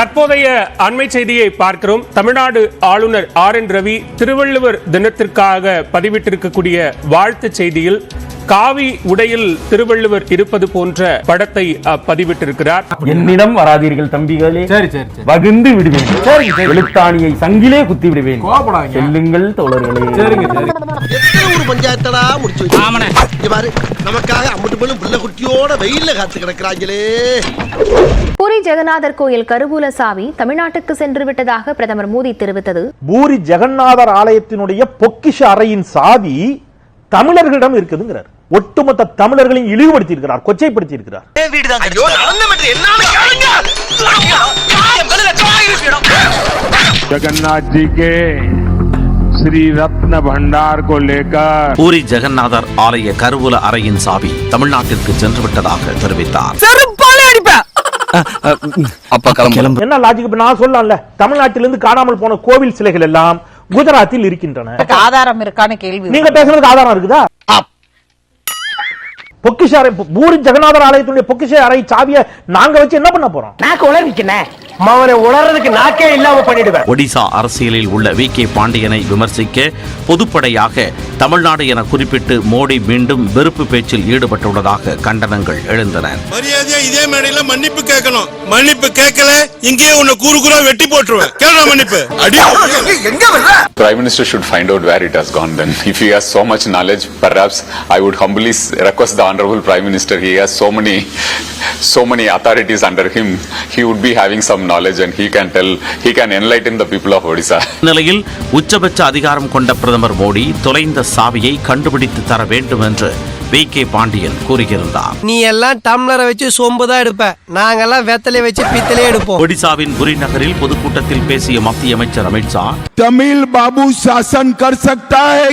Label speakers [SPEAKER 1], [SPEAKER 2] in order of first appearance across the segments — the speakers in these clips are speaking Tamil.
[SPEAKER 1] தற்போதைய அண்மை செய்தியை பார்க்கிறோம். தமிழ்நாடு ஆளுநர் ஆர் என் ரவி திருவள்ளுவர் தினத்திற்காக பதிவிட்டிருக்கக்கூடிய வாழ்த்து செய்தியில் காவி உடையில் திருவள்ளுவர் இருப்பது போன்ற படத்தை பதிவிட்டிருக்கிறார்.
[SPEAKER 2] என்னிடம் வராதீர்கள் தம்பிகளே.
[SPEAKER 3] சரி சரி சரி.
[SPEAKER 2] வகுந்து விடுவேன். எழுத்தாணியை சங்கிலே குத்தி விடுவேன். செல்லுங்கள் தோழர்களே
[SPEAKER 3] சரிங்க சரி
[SPEAKER 4] எத்தனை ஊர் பஞ்சாயத்தடா முடிச்சு இங்க பாரு நமக்காக அம்மட்டு பெண்ணும் பிள்ளை குட்டியோட வெயில்ல காத்து கிடக்குறாங்களே.
[SPEAKER 5] பூரி ஜெகநாதர் கோயில் கருவூல சாவி தமிழ்நாட்டுக்கு சென்று விட்டதாக பிரதமர் மோடி தெரிவித்தது.
[SPEAKER 6] பூரி ஜெகநாதர் ஆலயத்தினுடைய பொக்கிஷ அறையின் சாவி தமிழர்களிடம் இருக்குதுங்கிறார். ஒட்டுமொத்த தமிழர்களையும் இழிவுபடுத்தி இருக்கிறார் கொச்சைப்படுத்தி இருக்கிறார்
[SPEAKER 4] ஐயோ நடந்த மட்டும்
[SPEAKER 7] ஸ்ரீ ரத்ன பண்டார் கொள்ளேக்கர்
[SPEAKER 8] பூரி ஜெகநாதர் ஆலய கருவூல அறையின் சாவி தமிழ்நாட்டிற்கு சென்று விட்டதாக தெரிவித்தார்.
[SPEAKER 6] என்ன லாஜிக் இப்ப நான் சொல்லலாம்ல? தமிழ்நாட்டிலிருந்து காணாமல் போன கோவில் சிலைகள் எல்லாம் குஜராத்தில் இருக்கின்றன.
[SPEAKER 9] ஆதாரம் இருக்கான கேள்வி.
[SPEAKER 6] நீங்க பேசுறதுக்கு ஆதாரம் இருக்குதா? பொக்கிஷ அறை பூரி ஜெகநாதர் ஆலயத்தினுடைய பொக்கிஷ அறை சாவியை நாங்க வச்சு என்ன பண்ண போறோம்?
[SPEAKER 3] நாக்கு உளறிக்கனே அவனை உளறதுக்கு நாக்கே இல்லாம பண்ணிடுவேன்.
[SPEAKER 8] ஒடிசா அரசியலில் உள்ள வி. கே. பாண்டியனை விமர்சிக்க பொதுப்படையாக தமிழ்நாடு என குறிப்பிட்டு மோடி மீண்டும் வெறுப்பு பேச்சில் ஈடுபட்டுள்ளதாக கண்டனங்கள் எழுந்தன.
[SPEAKER 10] மரியாதையா இதே மேடையில மன்னிப்பு கேட்கணும். மன்னிப்பு கேட்கல இங்கேயே உன்னை கூறு கூறா வெட்டி போட்டுருவேன். கேளுடா மன்னிப்பு. அடி.
[SPEAKER 4] எங்க
[SPEAKER 11] Prime Minister should find out where it has gone then. If he has so much knowledge, perhaps I would humbly s- request the honorable prime minister he has so many so many authorities under him. He would be having some knowledge and he can tell he can enlighten the people of odisha.
[SPEAKER 8] நிலையில் உச்சபட்ச அதிகாரம் கொண்ட பிரதமர் மோடி தொலைந்த சாவியை கண்டுபிடித்து தர வேண்டும் என்று வி. கே. பாண்டியன் கூறுகிறார்
[SPEAKER 3] நீ எல்லாம் டம்ளரை வச்சு சொம்புதான் எடுப்ப. நாங்கெல்லாம் வெத்தலை வச்சு பித்தலே எடுப்போம்.
[SPEAKER 8] ஒடிசாவின் புரி நகரில் பொதுக்கூட்டத்தில் பேசிய மத்திய அமைச்சர் அமித்ஷா
[SPEAKER 7] தமிழ் பாபு சாசன் கர் சக்தா ஹே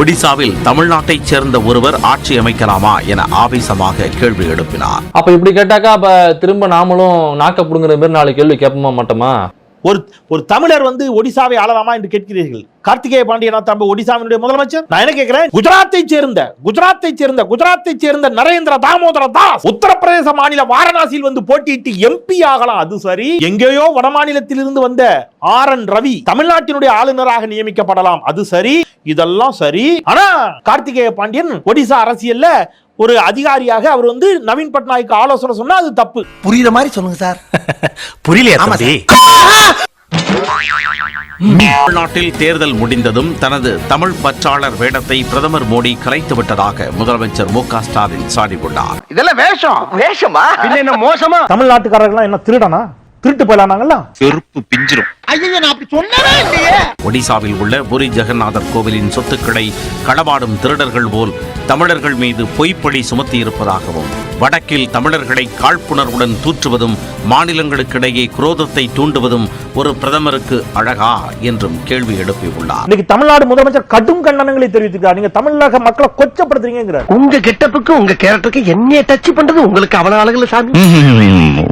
[SPEAKER 8] ஒடிசாவில் தமிழ்நாட்டை சேர்ந்த ஒருவர் ஆட்சி அமைக்கலாமா என ஆவேசமாக கேள்வி எழுப்பினார்.
[SPEAKER 2] அப்ப இப்படி கேட்டாக்கா அப்ப திரும்ப நாமளும் நாக்க புடுங்குற மாதிரி நாலு கேள்வி கேட்போமா மாட்டோமா?
[SPEAKER 6] ஒரு ஒரு தமிழர் வந்து ஒடிசாவை ஆளலாமா என்று கேட்கிறீர்கள்? கார்த்திகேய பாண்டியநாத் தம்பி ஒடிசாவினுடைய முதலமைச்சர். நான் என்ன கேட்கிறேன் குஜராத்தை சேர்ந்த குஜராத்தை சேர்ந்த குஜராத்தை சேர்ந்த நரேந்திர தாமோதர தாஸ் உத்தரப்பிரதேச மாநில வாரணாசியில் வந்து போட்டியிட்டு எம்பி ஆகலாம். அது சரி. எங்கேயோ வடமாநிலத்தில் இருந்து வந்த ஆர் என் ரவி தமிழ்நாட்டினுடைய ஆளுநராக நியமிக்கப்படலாம். அது சரி. இதெல்லாம் சரி. ஆனா கார்த்திகேய பாண்டியன் ஒடிசா அரசியல்ல ஒரு அதிகாரியாக அவர் வந்து நவீன் பட்நாயக் ஆலோசனை சொன்னா அது தப்பு.
[SPEAKER 4] புரியுற மாதிரி சொல்லுங்க சார்.
[SPEAKER 3] புரியலையா
[SPEAKER 8] தமிழ்நாட்டில் தேர்தல் முடிந்ததும் தனது தமிழ் பற்றாளர் வேடத்தை பிரதமர் மோடி கலைத்து விட்டதாக முதலமைச்சர் மு க ஸ்டாலின் சாடியுள்ளார்
[SPEAKER 4] இதெல்லாம் வேஷம். வேஷமா?
[SPEAKER 3] இல்ல என்ன மோசமா?
[SPEAKER 6] தமிழ்நாட்டுக்காரர்கள்லாம் என்ன திருடனா? திருட்டு
[SPEAKER 4] அப்படி சொன்னவே இல்லையே
[SPEAKER 8] ஒடிசாவில் உள்ள புரி ஜெகநாதர் கோவிலின் சொத்துக்களை களவாடும் திருடர்கள் போல் தமிழர்கள் மீது பொய்ப்பழி சுமத்தியிருப்பதாகவும் வடக்கில் தமிழர்களை காழ்ப்புணர்வுடன் தூற்றுவதும் மாநிலங்களுக்கிடையே குரோதத்தை தூண்டுவதும் ஒரு பிரதமருக்கு அழகா என்றும் கேள்வி எழுப்பியுள்ளார்.
[SPEAKER 6] இன்னைக்கு தமிழ்நாடு முதலமைச்சர் கடும் கண்டனங்களை தெரிவித்திருக்கார் நீங்க தமிழக மக்களை கொச்சப்படுத்துறீங்கிறார்.
[SPEAKER 3] உங்க கெட்டப்புக்கு உங்க கேரக்டருக்கு என்னைய டச் பண்றது? உங்களுக்கு அவன அழகுல சாமி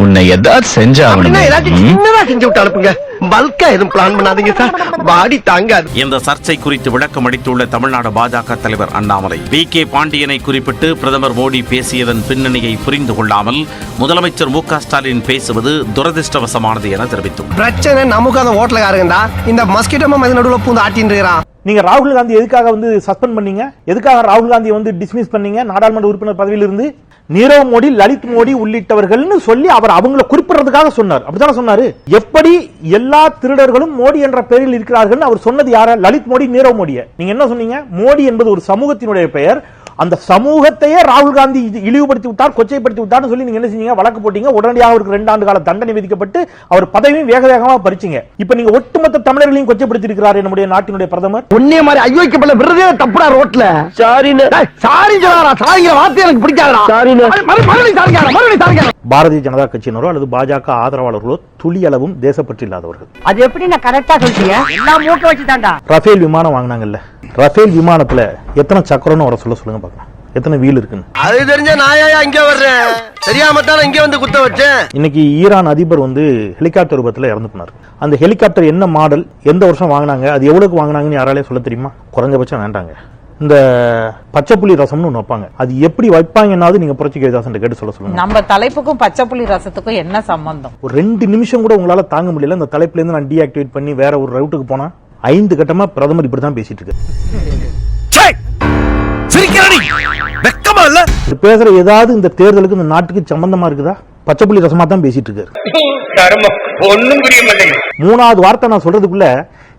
[SPEAKER 8] உன்னை ஏதாவது செஞ்சா
[SPEAKER 3] அப்படின்னா ஏதாச்சும் சின்னதா செஞ்சு விட்டு அனுப்புங்க. பல்கா எதுவும் பிளான் பண்ணாதீங்க சார் பாடி தாங்காது.
[SPEAKER 8] இந்த சர்ச்சை குறித்து விளக்கம் அளித்துள்ள தமிழ்நாடு பாஜக தலைவர் அண்ணாமலை வி கே பாண்டியனை குறிப்பிட்டு பிரதமர் மோடி பேசியதன் பின்னணியை புரிந்து கொள்ளாமல் முதலமைச்சர் மு க ஸ்டாலின் பேசுவது துரதிருஷ்டவசமானது என தெரிவித்துள்ளார்.
[SPEAKER 3] பிரச்சனை நமக்கு அந்த ஹோட்டலுக்காரங்கடா இந்த மஸ்கிட்டோ மதி நடுவுல பூந்து ஆட்டின்னு இருக்கிறான்.
[SPEAKER 6] நீங்க ராகுல் காந்தி எதுக்காக வந்து சஸ்பெண்ட் பண்ணீங்க? எதுக்காக ராகுல் காந்தியை வந்து டிஸ்மிஸ் பண்ணீங்க? நாடாளுமன்ற உறுப்பினர் பதவியில இருந்து நீரவ் மோடி லலித் மோடி உள்ளிட்டவர்கள்னு சொல்லி அவர் அவங்கள குறிப்பிடுறதுக்காக சொன்னார். அப்படித்தானே சொன்னாரு? எப்படி எல்லா திருடர்களும் மோடி என்ற பெயரில் இருக்கிறார்கள் அவர் சொன்னது யார? லலித் மோடி நீரவ் மோடிய. நீங்க என்ன சொன்னீங்க? மோடி என்பது ஒரு சமூகத்தினுடைய பெயர். அந்த சமூகத்தையே ராகுல் காந்தி இழிவுபடுத்தி விட்டார் கொச்சைப்படுத்தி விட்டார்னு சொல்லி நீங்க என்ன செஞ்சீங்க? வழக்கு போட்டீங்க. உடனடியாக அவருக்கு ரெண்டு ஆண்டு கால தண்டனை விதிக்கப்பட்டு அவர் பதவியும் வேக வேகமா பறிச்சீங்க. இப்ப நீங்க ஒட்டுமொத்த தமிழர்களையும் கொச்சைப்படுத்தி இருக்கிறார் நம்முடைய நாட்டினுடைய பிரதமர்.
[SPEAKER 3] உன்னைய மாதிரி ஐயோக்கப்பட விடுறதே தப்புடா ரோட்ல. சாரின்னு சாரி சொல்லாரா சாரிங்கிற வார்த்தை எனக்கு பிடிக்காதடா. சாரின்னு மறுபடியும் சாரிக்காரா மறுபடியும் சாரிக்காரா
[SPEAKER 6] பாரதிய ஜனதா கட்சியினரோ அல்லது பாஜக ஆதரவாளர்களோ துளி அளவும் தேசப்பற்று இல்லாதவர்கள்
[SPEAKER 9] அது எப்படி நான் கரெக்டா சொல்லிட்டீங்க? எல்லாம் மூக்க வச்சுதான்டா.
[SPEAKER 6] ரஃபேல் விமானம் வாங்கினாங்கல்ல. ரஃபேல் விமானத்துல எத்தனை சக்கரம்னு வர சொல்ல சொல்லுங்க பார்க்கலாம் எத்தனை வீல் இருக்குன்னு?
[SPEAKER 4] அது தெரிஞ்ச நாயா இங்க வர்றேன்? தெரியாம தானே இங்க வந்து குத்த வச்சேன்.
[SPEAKER 6] இன்னைக்கு ஈரான் அதிபர் வந்து ஹெலிகாப்டர் விபத்துல இறந்து போனார். அந்த ஹெலிகாப்டர் என்ன மாடல் எந்த வருஷம் வாங்கினாங்க அது எவ்வளவுக்கு வாங்கினாங்கன்னு யாராலே சொல்ல தெரியுமா? குறைஞ்சபட்சம் வேண்டாங்க. இந்த பச்சை புளி ரசம்னு ஒன்று வைப்பாங்க. அது எப்படி வைப்பாங்கன்னாவது நீங்க புரட்சி கவிதாசன் கேட்டு சொல்ல சொல்லுங்க.
[SPEAKER 9] நம்ம தலைப்புக்கும் பச்சை புளி ரசத்துக்கும் என்ன சம்பந்தம்?
[SPEAKER 6] ஒரு ரெண்டு நிமிஷம் கூட உங்களால தாங்க முடியல. இந்த தலைப்புல இருந்து நான் டீஆக்டிவேட் பண்ணி வேற ஒரு ரவுட்டுக்கு போனா ஐந்து கட்டமா பிரதமர் இப்படி தான் பேசிட்டு இருக்கு
[SPEAKER 4] வெக்கமா இல்ல?
[SPEAKER 6] இது பேசுற ஏதாவது இந்த தேர்தலுக்கு இந்த நாட்டுக்கு சம்பந்தமா இருக்குதா? பச்சை புள்ளி ரசமா தான் பேசிட்டு இருக்காரு.
[SPEAKER 3] ஒண்ணும் புரிய மாட்டேங்குது.
[SPEAKER 6] மூணாவது வார்த்தை நான் சொல்றதுக்குள்ள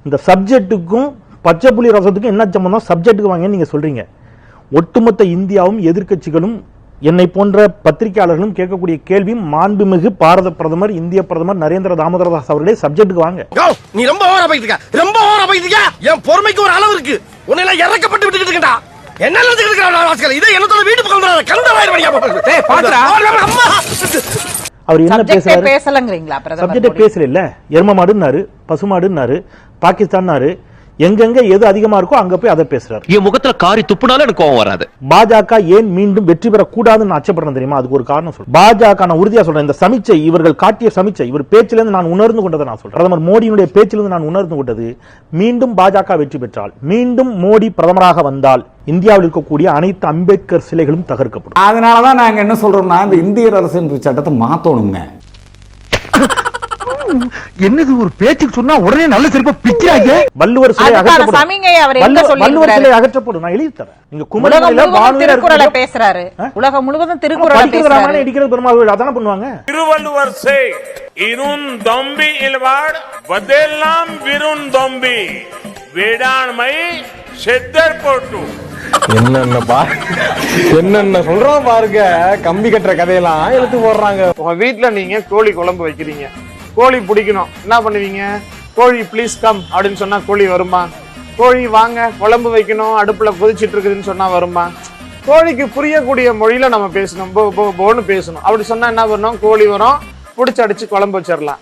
[SPEAKER 6] இந்த சப்ஜெக்ட்டுக்கும் பச்சை புலி ரசத்துக்கும் என்ன சம்பந்தம்? சப்ஜெக்ட்டுக்கு வாங்கன்னு நீங்க சொல்றீங்க. ஒட்டுமொத்த இந்தியாவும் எதிர்க்கட்சிகளும் என்னை போன்ற பத்திரிகையாளர்களும் கேட்கக்கூடிய கேள்வியும் மாண்புமிகு பாரத பிரதமர் இந்திய பிரதமர் நரேந்திர தாமோதரதாஸ் அவர்களே சப்ஜெக்ட்டுக்கு வாங்க.
[SPEAKER 4] நீ ரொம்ப ஓவரா ரொம்ப ஓவரா என் பொறுமைக்கு ஒரு அளவு இருக்கு. உன்னை எல்லாம் இறக்கப்பட்டு விட்டுக்கிட்டு இருக்கா என்ன இருக்கா வாசிக்கல இதே என்னத்தோட வீட்டு பக்கம் வராத கண்டவாயிரம்
[SPEAKER 3] டேய், பாத்துடா.
[SPEAKER 4] அம்மா.
[SPEAKER 6] அவர் என்ன
[SPEAKER 9] பேசலங்கிறீங்களா
[SPEAKER 6] சப்ஜெக்டே? பேசல இல்ல. எரும மாடுன்னாரு பசு மாடுன்னாரு பாகிஸ்தான்னாரு எங்கெங்க எது அதிகமா இருக்கோ அங்க போய் அதை பேசுறாரு.
[SPEAKER 3] என் முகத்துல காரி துப்புனாலும் எனக்கு கோவம் வராது.
[SPEAKER 6] பாஜக ஏன் மீண்டும் வெற்றி பெறக்கூடாதுன்னு அச்சப்படுறேன் தெரியுமா? அதுக்கு ஒரு காரணம் சொல்றேன். பாஜக நான் உறுதியா சொல்றேன் இந்த சமிச்சை இவர்கள் காட்டிய சமிச்சை இவர் பேச்சிலிருந்து நான் உணர்ந்து கொண்டதை நான் சொல்றேன். பிரதமர் மோடியினுடைய பேச்சிலிருந்து நான் உணர்ந்து கொண்டது மீண்டும் பாஜக வெற்றி பெற்றால் மீண்டும் மோடி பிரதமராக வந்தால் இந்தியாவில் இருக்கக்கூடிய அனைத்து அம்பேத்கர் சிலைகளும் தகர்க்கப்படும்.
[SPEAKER 12] அதனாலதான் நாங்க என்ன சொல்றோம்னா இந்த இந்திய அரசியல் சட்டத்தை மாத்தணுங்க.
[SPEAKER 3] என்னது? ஒரு பேச்சுக்கு சொன்னா உடனே நல்ல சிறப்பா பிக்கிறாங்க
[SPEAKER 6] வள்ளுவர் சிலை அகற்றப்படும். வள்ளுவர்? சிலை அகற்றப்படும். நான் எழுதி தரேன். நீங்க வானூர்ல
[SPEAKER 9] திருக்குறளை பேசுறாரு? உலகம் முழுவதும் திருக்குறளை பேசுறாரு.
[SPEAKER 6] இடிக்கிறது பெருமாள் அதானே பண்ணுவாங்க?
[SPEAKER 10] திருவள்ளுவர் சே இருந் தொம்பி இல்வாட் வதெல்லாம் விருந் தொம்பி. வேடாண்மை செத்தர் போட்டு.
[SPEAKER 12] என்னென்ன பா என்னென்ன சொல்றோம் பாருங்க. கம்பி கட்டுற கதையெல்லாம் எடுத்து போடுறாங்க.
[SPEAKER 3] உங்க வீட்ல நீங்க கோழி குழம்பு வைக்கிறீங்க. கோழி பிடிக்கணும். என்ன பண்ணுவீங்க? கோழி ப்ளீஸ் கம் அப்படின்னு சொன்னால் கோழி வருமா? கோழி வாங்க குழம்பு வைக்கணும் அடுப்பில் கொதிச்சிட்டு இருக்குதுன்னு சொன்னால் வருமா? கோழிக்கு புரியக்கூடிய மொழியில நம்ம பேசணும். போ போ போன்னு பேசணும். அப்படி சொன்னால் என்ன பண்ணணும் கோழி வரும். பிடிச்சி அடிச்சு குழம்பு வச்சிடலாம்.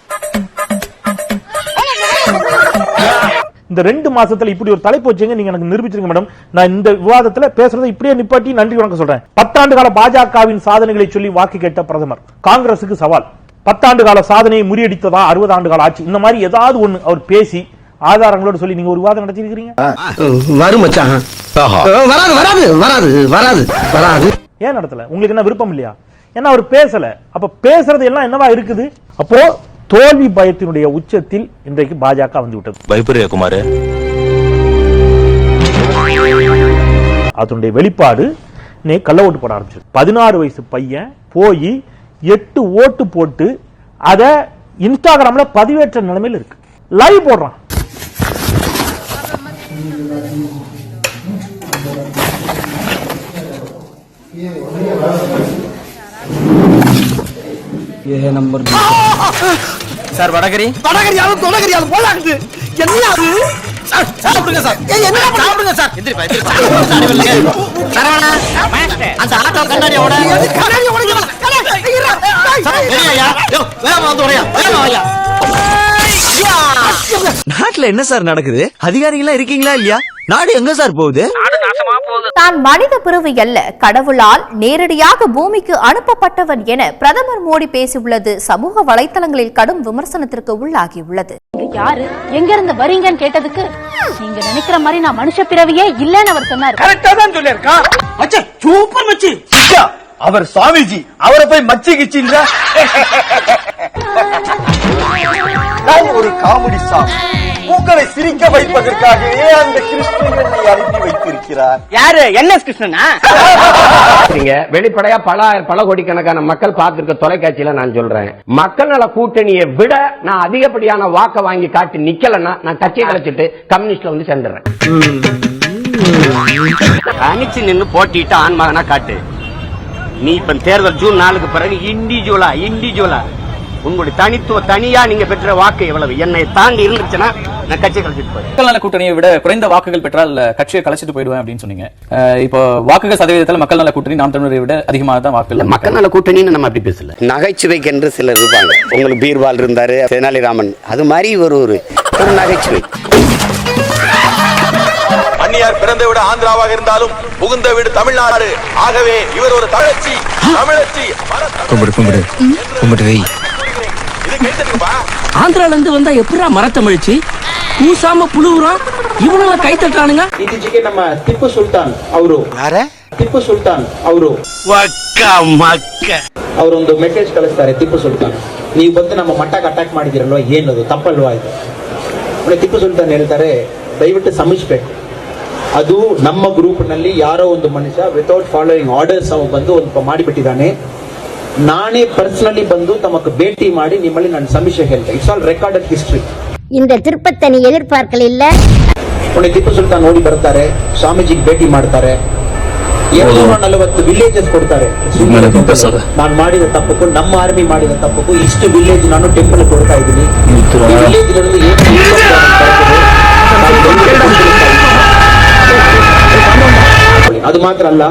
[SPEAKER 6] இந்த ரெண்டு மாசத்துல இப்படி ஒரு தலைப்பு வச்சீங்க நீங்க எனக்கு நிரூபிச்சிருங்க மேடம். நான் இந்த விவாதத்துல பேசுறதை இப்படியே நிப்பாட்டி நன்றி வணக்கம் சொல்றேன். பத்தாண்டு கால பாஜகவின் சாதனைகளை சொல்லி வாக்கு கேட்ட பிரதமர். காங்கிரசுக்கு சவால். பத்தாண்டு கால சாதனையை முறியடித்ததா? அறுபது ஆண்டு கால ஆட்சி. இந்த மாதிரி ஏதாவது ஒண்ணு அவர் பேசி ஆதாரங்களோடு சொல்லி நீங்க ஒரு விவாதம் நடத்திருக்கிறீங்க?
[SPEAKER 4] வரும் மச்சான். வராது வராது வராது வராது வராது.
[SPEAKER 6] ஏன் நடத்தல? உங்களுக்கு என்ன விருப்பம் இல்லையா? ஏன்னா அவர் பேசல. அப்ப பேசுறது எல்லாம் என்னவா இருக்குது? அப்போ தோல்வி பயத்தினுடைய உச்சத்தில் இன்றைக்கு பாஜக வந்து விட்டது.
[SPEAKER 3] பயப்படுறியா குமாரு?
[SPEAKER 6] அதனுடைய வெளிப்பாடு கள்ள ஓட்டு போட ஆரம்பிச்சது. பதினாறு வயசு பையன் போய் எட்டு ஓட்டு போட்டு அத இன்ஸ்டாகிராம்ல பதிவேற்ற நிலைமையில் இருக்கு லைவ் போடுறான்
[SPEAKER 3] சார் வடகரி
[SPEAKER 4] வடகரியாலும் தொடகரியாலும் போலாக்குது என்ன அது சார், சாப்பிடுங்க சார் என்ன சாப்பிடுங்க சார் எந்திரிப்பா எந்திரிப்பா அந்த ஆட்டோ கண்ணாடியோட கண்ணாடி
[SPEAKER 3] நாட்டுல என்ன சார் நடக்குது? அதிகாரிகளா இருக்கீங்களா இல்லையா? நாடு எங்க சார் போகுது?
[SPEAKER 5] தான் மனித பிறவி அல்ல கடவுளால் நேரடியாக பூமிக்கு அனுப்பப்பட்டவன் என பிரதமர் மோடி பேசியுள்ளது. சமூக வலைத்தளங்களில் கடும் விமர்சனத்திற்கு உள்ளாகியுள்ளது.
[SPEAKER 9] யாரு? எங்க இருந்து வரீங்கன்னு கேட்டதுக்கு நீங்க நினைக்கிற மாதிரி நான் மனுஷ பிறவியே இல்லன்னு அவர் சொன்னாரு.
[SPEAKER 3] கரெக்டா தான்
[SPEAKER 4] சூப்பர் மச்சி
[SPEAKER 3] அவர் சுவாமிஜி அவரை போய் மச்சி கிச்சின்ற நான் ஒரு காமெடி சாங் உங்களை சிரிக்க வைப்பதற்காகவே அந்த கிருஷ்ணன் என்னை அனுப்பி வைத்திருக்கிறார்.
[SPEAKER 9] யாரு? என் எஸ் கிருஷ்ணனா
[SPEAKER 3] வெளிப்படையா பல பல கோடிக்கணக்கான மக்கள் பார்த்திருக்க தொலைக்காட்சியில நான் சொல்றேன். மக்கள் நல கூட்டணியை விட நான் அதிகப்படியான வாக்க வாங்கி காட்டி நிக்கலன்னா நான் கட்சியை கலைச்சிட்டு கம்யூனிஸ்ட்ல வந்து சேர்ந்துடுறேன்.
[SPEAKER 9] தனிச்சு நின்னு போட்டிட்டு ஆண் மகனா காட்டு. நீ இப்ப தேர்தல் ஜூன் நாலுக்கு பிறகு இண்டிவிஜுவலா இண்டிவிஜுவலா உங்களுடைய தனித்துவ தனியா நீங்க பெற்ற வாக்கு எவ்வளவு? என்னை தாண்டி இருந்துச்சுன்னா நான் கட்சி கழிச்சிட்டு போறேன்
[SPEAKER 2] மக்கள் நல கூட்டணியை விட குறைந்த வாக்குகள் பெற்றால் கட்சியை கலைச்சிட்டு போயிடுவேன் அப்படின்னு சொன்னீங்க. இப்போ வாக்குகள் சதவீதத்தில் மக்கள் நல கூட்டணி நாம் தமிழரை விட அதிகமாக தான் வாக்குகள்
[SPEAKER 9] மக்கள் நல கூட்டணின்னு நம்ம அப்படி பேசல. நகைச்சுவைக்கு என்று சிலர் இருப்பாங்க. உங்களுக்கு பீர்வால் இருந்தாரு தெனாலிராமன். அது மாதிரி ஒரு ஒரு நகைச்சுவை.
[SPEAKER 10] அந்நியார் பிறந்த விட ஆந்திராவாக இருந்தாலும் புகுந்த வீடு தமிழ்நாடு ஆகவே இவர் ஒரு தமிழச்சி தமிழச்சி
[SPEAKER 3] கும்பிடு கும்பிடு கும்பிடு வை
[SPEAKER 10] இது கைத்தட்டுப்பா
[SPEAKER 9] ஆந்திரால இருந்து வந்தா எப்படா மரத்தமிழ்ச்சி
[SPEAKER 4] கூசாம புழுவுறான் இவனுங்க கை தட்டானுங்க
[SPEAKER 2] ಇತ್ತೀಚೆಗೆ ನಮ್ಮ ಟಿಪ್ಪು ಸುಲ್ತಾನ್ ಅವರು
[SPEAKER 4] ಯಾರ
[SPEAKER 2] ಟಿಪ್ಪು ಸುಲ್ತಾನ್ ಅವರು ಅವರೊಂದು ಮೆಸೇಜ್ ಕಳಿಸ್ತಾರೆ ಟಿಪ್ಪು ಸುಲ್ತಾನ್ ನೀವು ಬಂದು ನಮ್ಮ ಮಠಕ್ಕೆ ಅಟ್ಯಾಕ್ ಮಾಡಿದಿರಲ್ವಾ ಏನದು ತಪ್ಪಲ್ವಾ ಇದು ಆಮೇಲೆ ಟಿಪ್ಪು ಸುಲ್ತಾನ್ ಹೇಳ್ತಾರೆ ದಯವಿಟ್ಟು ಸಮಿಸ್ಬೇಕು ಅದು ನಮ್ಮ ಗ್ರೂಪ್ನಲ್ಲಿ ಯಾರೋ ಒಂದು ಮನುಷ್ಯ ವಿತೌಟ್ ಫಾಲೋಯಿಂಗ್ ಆರ್ಡರ್ಸ್ ಅವ ಬಂದು ಒಂದು ಮಾಡಿಬಿಟ್ಟಿದ್ದಾನೆ. ನಾನೇ ಪರ್ಸನಲಿ ಬಂದು ತಮಗೆ ಭೇಟಿ ಮಾಡಿ ನಿಮ್ಮಲ್ಲಿ ನಾನು ಸಮೀಕ್ಷೆ ಹೇಳ್ತೆ. ಇಟ್ಸ್ ಆಲ್ ರೆಕಾರ್ಡೆಡ್ ಹಿಸ್ಟ್ರಿ
[SPEAKER 13] ಇಂದ ತಿರುಪತಿ ಎದುರ್ಪಾರ್ಕಲಿಲ್ಲ இல்ல
[SPEAKER 2] ಟಿಪ್ಪು ಸುಲ್ತಾನ್ ನೋಡಿ ಬರ್ತಾರೆ ಸ್ವಾಮೀಜಿಗೆ ಭೇಟಿ ಮಾಡ್ತಾರೆ. ನಲವತ್ತು ವಿಲೇಜಸ್ ಕೊಡ್ತಾರೆ. ನಾನು ಮಾಡಿದ ತಪ್ಪಕ್ಕೂ ನಮ್ಮ ಆರ್ಮಿ ಮಾಡಿದ ತಪ್ಪಕ್ಕೂ ಇಷ್ಟು ವಿಲೇಜ್ ನಾನು ಟೆಂಪಲ್ ಕೊಡ್ತಾ ಇದ್ದೀನಿ. ಅದು ಮಾತ್ರ ಅಲ್ಲ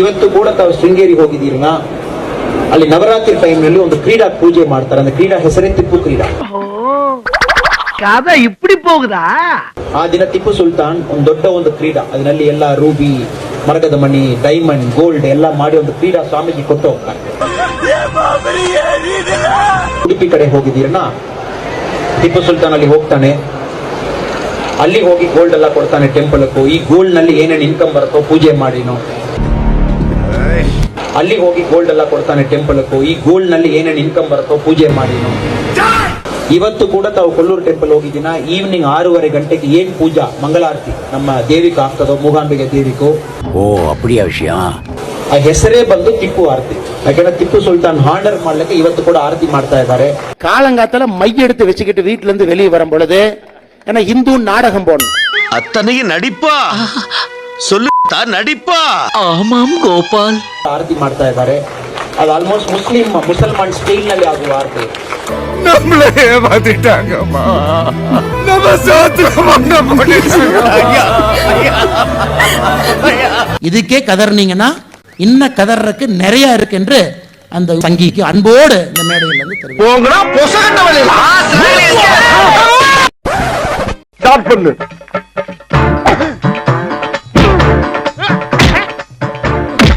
[SPEAKER 2] ಇವತ್ತು ಕೂಡ ತಾವು ಶೃಂಗೇರಿ ಹೋಗಿದ್ದೀರಾ ಅಲ್ಲಿ ನವರಾತ್ರಿ ಟೈಮ್ನಲ್ಲಿ ಒಂದು ಕ್ರೀಡಾ ಪೂಜೆ ಮಾಡ್ತಾರೆ. ಅಂದ್ರೆ ಕ್ರೀಡಾ ಹೆಸರೇ ತಿಪ್ಪು ಕ್ರೀಡಾ. ಆ ದಿನ ತಿಪ್ಪು ಸುಲ್ತಾನ್ ಒಂದು ದೊಡ್ಡ ಒಂದು ಕ್ರೀಡಾ. ಅದರಲ್ಲಿ ಎಲ್ಲ ರೂಬಿ ಮರಗದ ಮಣಿ ಡೈಮಂಡ್ ಗೋಲ್ಡ್ ಎಲ್ಲ ಮಾಡಿ ಒಂದು ಕ್ರೀಡಾ ಸ್ವಾಮೀಜಿ ಕೊಟ್ಟು ಹೋಗ್ತಾರೆ. ಉಡುಪಿ ಕಡೆ ಹೋಗಿದ್ದೀರಾ ಟಿಪ್ಪು ಸುಲ್ತಾನ್ ಅಲ್ಲಿ ಹೋಗ್ತಾನೆ. ಅಲ್ಲಿ ಹೋಗಿ ಗೋಲ್ಡ್ ಎಲ್ಲ ಕೊಡ್ತಾನೆ ಟೆಂಪಲ್ ಈ ಗೋಲ್ಡ್ ನಲ್ಲಿ ಏನೇನು ಇನ್ಕಮ್ ಬರುತ್ತೋ ಪೂಜೆ ಮಾಡಿನೋ ಅಲ್ಲಿ ಹೋಗಿ ಗೋಲ್ಡ್ ಎಲ್ಲ ಕೊಡ್ತಾನೆ ಟೆಂಪಲ್ ಈ ಗೋಲ್ಡ್ ನಲ್ಲಿ ಏನೇನು ಇನ್ಕಮ್ ಬರುತ್ತೋ ಪೂಜೆ ಮಾಡಿನೋ ಇವತ್ತು ಕೂಡ ತಾವು ಕೊಲ್ಲೂರು ಟೆಂಪಲ್ ಹೋಗಿದ್ದೀನ ಈವ್ನಿಂಗ್ ಆರೂವರೆ ಗಂಟೆಗೆ ಏನ್ ಪೂಜಾ ಮಂಗಳಾರತಿ ನಮ್ಮ ದೇವಿಗೆ ಆಗ್ತದೋ ಮೂಗಾಂಬಿಗೆ ದೇವಿಗೂ
[SPEAKER 4] ஓ அப்படியா விஷயம்
[SPEAKER 2] ಆ ಹೆಸರೇ ಬಂದು ಟಿಪ್ಪು ಆರತಿ ಯಾಕಂದ್ರೆ ಟಿಪ್ಪು ಸುಲ್ತಾನ್ ಹಾರ್ಡರ್ ಮಾಡ್ಲಿಕ್ಕೆ ಇವತ್ತು ಕೂಡ ಆರತಿ ಮಾಡ್ತಾ ಇದ್ದಾರೆ
[SPEAKER 4] காலங்காத்தால மைய எடுத்து வச்சுக்கிட்டு வீட்டுல இருந்து வெளியே வரும் பொழுது ஏன்னா இந்து நாடகம் போடணும்
[SPEAKER 10] அத்தனையும் நடிப்பா சொல்லு நடிப்பா
[SPEAKER 4] ஆமாம் கோபால்
[SPEAKER 2] ಆರತಿ ಮಾಡ್ತಾ ಇದ್ದಾರೆ ಅದು ಆಲ್ಮೋಸ್ಟ್ ಮುಸ್ಲಿಂ ಮುಸಲ್ಮಾನ್ ಸ್ಟೈಲ್ ನಲ್ಲಿ ಆಗುವ ಆರತಿ
[SPEAKER 7] நம்மள ஏமாத்திட்டாங்கம்மா நம்ம சாத்திரமான
[SPEAKER 4] இதுக்கே கதறினீங்கன்னா இன்னும் கதறக்கு நிறைய இருக்கு என்று அந்த சங்கிக்கு அன்போடு இந்த மேடையில் இருந்து தெரிவிக்கிறேன்.
[SPEAKER 12] ஸ்டார்ட் பண்ணு.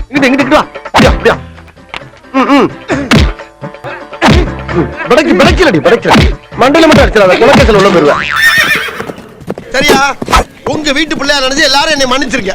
[SPEAKER 12] இங்கிட்டு இங்கிட்டு வா. அப்படியா மண்டையில மட்டும் அடிச்சிடாத குலக்கத்தில் உள்ள போயிருவேன்
[SPEAKER 10] சரியா? உங்க வீட்டு பிள்ளையா நினைச்சு எல்லாரும் என்னை மன்னிச்சிருக்க